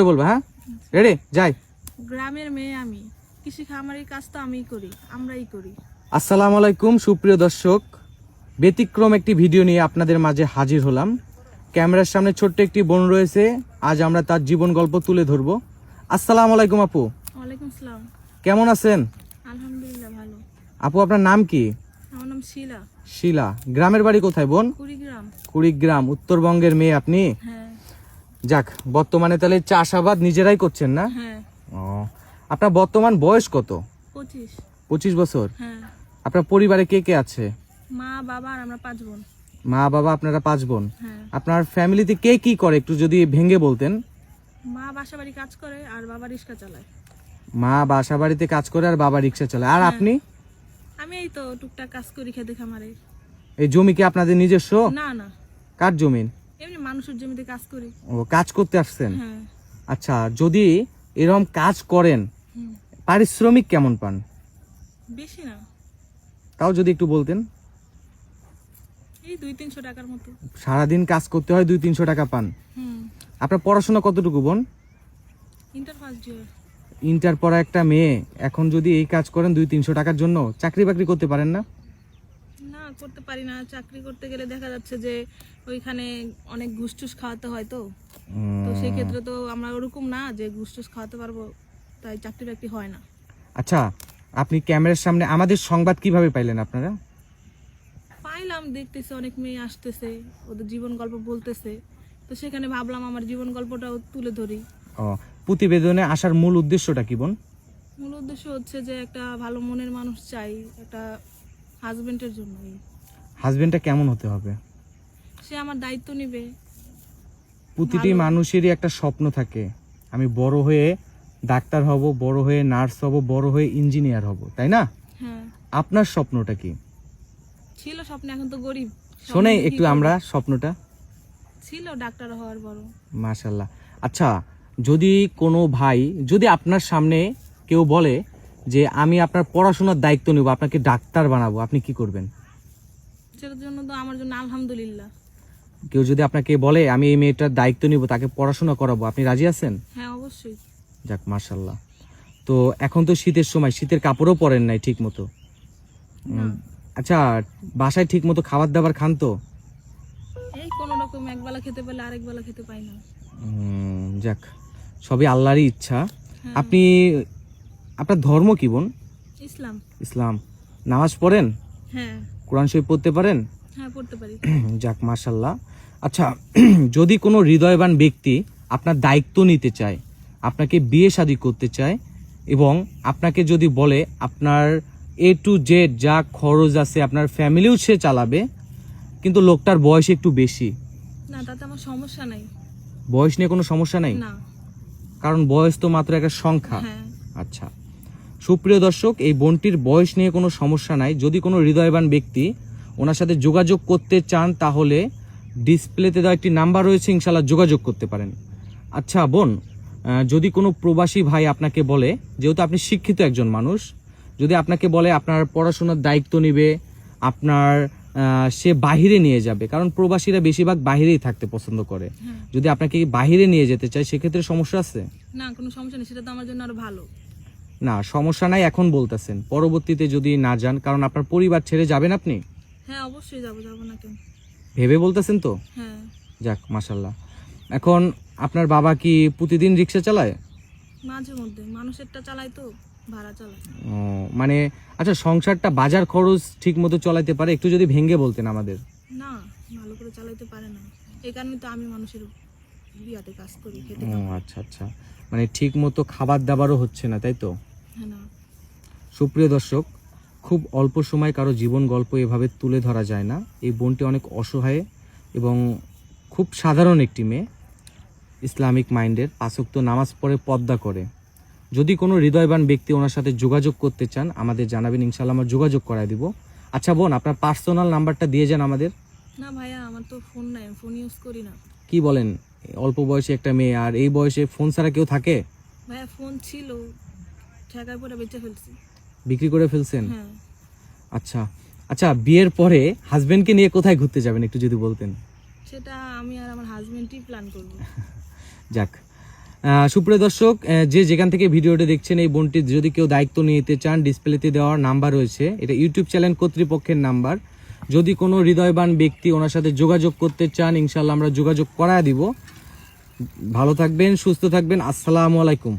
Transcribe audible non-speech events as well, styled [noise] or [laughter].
বলব হ্যাঁ? রেডি যাই। গ্রামের মেয়ে আমি। কৃষি খামারের কাজ তো আমিই করি আমরাই করি। আসসালামু আলাইকুম সুপ্রিয় দর্শক। ব্যতিক্রম একটি ভিডিও নিয়ে আপনাদের মাঝে হাজির হলাম। ক্যামেরার সামনে ছোট্ট একটি বোন রয়েছে। আজ আমরা তার জীবন গল্প তুলে ধরবো। আসসালামু আলাইকুম আপু। ওয়ালাইকুম আসসালাম। কেমন আছেন? আলহামদুলিল্লাহ ভালো। আপু আপনার নাম কি? আমার নাম শিলা। শিলা। গ্রামের বাড়ি কোথায় বোন? কুড়িগ্রাম। কুড়িগ্রাম উত্তরবঙ্গের মেয়ে আপনি? হ্যাঁ। যাক বর্তমানে তাহলে চাষাবাদ নিজেরাই করছেন না? হ্যাঁ। ও আপনার বর্তমান বয়স কত? পঁচিশ। পঁচিশ বছর? হ্যাঁ। আপনার পরিবারে কে কে আছে? মা বাবা আর আমরা পাঁচ বোন। মা বাবা আপনারা পাঁচ বোন। হ্যাঁ। আপনার ফ্যামিলিতে কে কি করে একটু যদি ভেঙে বলতেন? মা বাসা বাড়ি কাজ করে আর বাবা রিক্সা চালায়। মা বাসা বাড়িতে কাজ করে আর বাবা রিক্সা চালায়। আর আপনি? আমি এই তো টুকটাক কাজ করি খেতে খামারে। এই জমি কি আপনাদের নিজস্ব? না না। কার জমিন এমনি মানুষের জমিতে কাজ করি। ও কাজ করতে আসছেন? হ্যাঁ। আচ্ছা যদি এরকম কাজ করেন পারিশ্রমিক কেমন পান? বেশি না। তাও যদি একটু বলতেন। এই দুই তিনশো টাকার মতো। সারাদিন কাজ করতে হয় দুই তিনশো টাকা পান। আপনার পড়াশোনা কতটুকু বোন? ইন্টার ফার্স্ট ইয়ার ইন্টার পড়া একটা মেয়ে এখন যদি এই কাজ করেন দুই তিনশো টাকার জন্য চাকরি বাকরি করতে পারেন না? করতে পারি না চাকরি করতে গেলে দেখা যাচ্ছে যে ওইখানে অনেক ঘুষ টুস খাওয়াতে হয় তো। তো সেই ক্ষেত্রে তো আমরা ওরকম না যে ঘুষ টুস খাওয়াতে পারব তাই চাকরি বাকরি হয় না। আচ্ছা আপনি ক্যামেরার সামনে আমাদের সংবাদ কীভাবে পাইলেন আপনারা? পাইলাম দেখতেছে অনেক মেয়ে আসতেছে ওদের জীবন গল্প বলতেছে। তো সেখানে ভাবলাম আমার জীবন গল্পটাও তুলে ধরি। ও প্রতিবেদনে আসার মূল উদ্দেশ্যটা কি বোন? মূল উদ্দেশ্য হচ্ছে যে একটা ভালো মনের মানুষ চাই একটা হাজবেন্ডের জন্য হাজবেন্ডটা কেমন হতে হবে? সে আমার দায়িত্ব নেবে। প্রতিটি ভালো। মানুষেরই একটা স্বপ্ন থাকে। আমি বড় হয়ে ডাক্তার হব বড় হয়ে নার্স হব বড় হয়ে ইঞ্জিনিয়ার হব তাই না? হ্যাঁ। আপনার স্বপ্নটা কি? ছিল স্বপ্ন এখন তো গরিব। শোনে কি একটু করব? আমরা স্বপ্নটা। ছিল ডাক্তার হওয়ার বড়। মাশাল্লাহ আচ্ছা যদি কোনো ভাই যদি আপনার সামনে কেউ বলে যে আমি আপনার পড়াশোনার দায়িত্ব নেব আপনাকে ডাক্তার বানাবো আপনি কি করবেন? সেটার জন্য তো আমার জন্য আলহামদুলিল্লাহ। কেউ যদি আপনাকে বলে আমি এই মেয়েটার দায়িত্ব নিব তাকে পড়াশোনা করাবো আপনি রাজি আছেন? হ্যাঁ অবশ্যই। যাক মার্শাল্লাহ তো এখন তো শীতের সময় শীতের কাপড়ও পরেন নাই ঠিক মতো আচ্ছা বাসায় ঠিক মতো খাবার দাবার খান তো? এই কোনো রকম একবেলা খেতে পেলে আরেক বেলা খেতে পাই না। যাক সবই আল্লাহরই ইচ্ছা। হ্যাঁ। আপনি আপনার ধর্ম কি বোন? ইসলাম। ইসলাম। নামাজ পড়েন? হ্যাঁ। কোরআন শরীফ পড়তে পারেন? হ্যাঁ পড়তে পারি। [clears throat] যাক মার্শাল্লাহ আচ্ছা [clears throat] যদি কোনো হৃদয়বান ব্যক্তি আপনার দায়িত্ব নিতে চায় আপনাকে বিয়ে শাদী করতে চায় এবং আপনাকে যদি বলে আপনার এ টু জেড যা খরচ আছে আপনার ফ্যামিলিও সে চালাবে কিন্তু লোকটার বয়স একটু বেশি। না তাতে আমার সমস্যা নাই। বয়স নিয়ে কোনো সমস্যা নাই? না। কারণ বয়স তো মাত্র একটা সংখ্যা। হ্যাঁ। আচ্ছা। সুপ্রিয় দর্শক এই বোনটির বয়স নিয়ে কোনো সমস্যা নাই। যদি কোনো হৃদয়বান ব্যক্তি ওনার সাথে যোগাযোগ করতে চান তাহলে ডিসপ্লেতে দেওয়া একটি নাম্বার রয়েছে ইনশাল্লাহ যোগাযোগ করতে পারেন। আচ্ছা বোন যদি কোনো প্রবাসী ভাই আপনাকে বলে যেহেতু আপনি শিক্ষিত একজন মানুষ যদি আপনাকে বলে আপনার পড়াশোনার দায়িত্ব নেবে আপনার সে বাহিরে নিয়ে যাবে কারণ প্রবাসীরা বেশিরভাগ বাহিরেই থাকতে পছন্দ করে। হ্যাঁ। যদি আপনাকে বাহিরে নিয়ে যেতে চায় সেক্ষেত্রে সমস্যা আছে? না কোনো সমস্যা নেই সেটা তো আমার জন্য আরও ভালো। না সমস্যা নাই এখন বলতেছেন। পরবর্তীতে যদি না যান কারণ আপনার পরিবার ছেড়ে যাবেন আপনি? হ্যাঁ অবশ্যই যাব যাব না কেন? ভেবে বলতেছেন তো? হ্যাঁ। যাক মাসাল্লাহ এখন আপনার বাবা কি প্রতিদিন রিক্সা চালায়? মাঝে মধ্যে। মানুষেরটা চালাই তো ভাড়া চালাই ও, মানে আচ্ছা সংসারটা বাজার খরচ ঠিক মতো চলাইতে পারে? একটু যদি ভেঙে বলতেন আমাদের। না ভালো করে চালাইতে পারে না। এই কারণে তো আমি মানুষের বিয়াতে কাজ করি খেতে ও আচ্ছা আচ্ছা। মানে ঠিক মতো খাবার দাবারও হচ্ছে না তাই তো? সুপ্রিয় দর্শক খুব অল্প সময় কারও জীবন গল্প এভাবে তুলে ধরা যায় না। এই বোনটি অনেক অসহায় এবং খুব সাধারণ একটি মেয়ে। ইসলামিক মাইন্ডের পাঁচক্ত নামাজ পড়ে পদ্মা করে। যদি কোনো হৃদয়বান ব্যক্তি ওনার সাথে যোগাযোগ করতে চান আমাদের জানাবেন ইনশাল্লাহ আমরা যোগাযোগ করায় দিব। আচ্ছা বোন আপনার পার্সোনাল নাম্বারটা দিয়ে যান আমাদের। না ভাইয়া আমার তো ফোন নাই ফোন ইউজ করি না। কি বলেন? অল্প বয়সে একটা মেয়ে আর এই বয়সে ফোন ছাড়া কেউ থাকে? ভাইয়া ফোন ছিল। ঠেকায় পরে বেঁচে ফেলছি। বিক্রি করে ফেলছেন? হ্যাঁ। আচ্ছা। আচ্ছা বিয়ের পরে হাজবেন্ডকে নিয়ে কোথায় ঘুরতে যাবেন একটু যদি বলতেন? সেটা আমি আর আমার হাজবেন্ডই প্ল্যান করব। [laughs] যাক। সুপ্রিয় দর্শক যে যেখান থেকে ভিডিওটা দেখছেন এই বোনটির যদি কেউ দায়িত্ব নিতে চান ডিসপ্লেতে দেওয়ার নাম্বার রয়েছে। এটা ইউটিউব চ্যানেল কর্তৃপক্ষের নাম্বার যদি কোনো হৃদয়বান ব্যক্তি ওনার সাথে যোগাযোগ করতে চান ইনশাল্লাহ আমরা যোগাযোগ করায় দিব। ভালো থাকবেন সুস্থ থাকবেন। আসসালামু আলাইকুম।